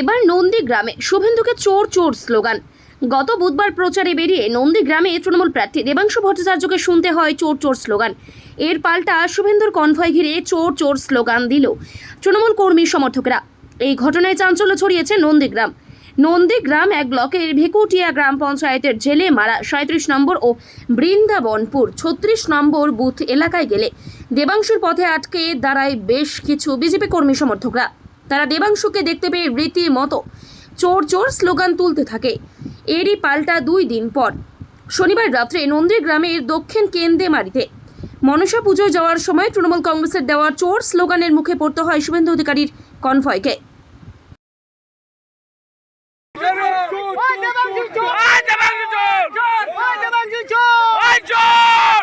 এবার নন্দীগ্রামে, শুভেন্দুকে চোর চোর স্লোগান। গত বুধবার প্রচারে বেরিয়ে নন্দীগ্রামে তৃণমূল প্রার্থী দেবাংশু ভট্টাচার্যকে শুনতে হয় চোর চোর স্লোগান। এর পাল্টা শুভেন্দুর কনভয় ঘিরে চোর চোর স্লোগান দিল তৃণমূল কর্মী সমর্থকরা। এই ঘটনায় চাঞ্চল্য ছড়িয়েছে নন্দীগ্রাম। নন্দীগ্রাম এক ব্লকের ভেকুটিয়া গ্রাম পঞ্চায়েতের জেলে মারা সাঁত্রিশ নম্বর ও বৃন্দাবনপুর, ছত্রিশ নম্বর বুথ এলাকায় গেলে দেবাংশুর পথে আটকে দাঁড়ায় বেশ কিছু বিজেপি কর্মী সমর্থকরা। তারা দেবাংশুকে দেখতে পেয়ে রীতিমতো চোর চোর স্লোগান তুলতে থাকে। এরই পাল্টা দুই দিন পর। শনিবার রাত্রে নন্দীগ্রামের দক্ষিণ কেন্দেমারিতে মনসা পুজোয় যাওয়ার সময় তৃণমূল কংগ্রেসের দেওয়া চোর স্লোগানের মুখে পড়তে হয় শুভেন্দু অধিকারীর কনভয়কে ওই দেবাংশু চোর! ওই দেবাংশু চোর! ওই দেবাংশু চোর! ওই চোর!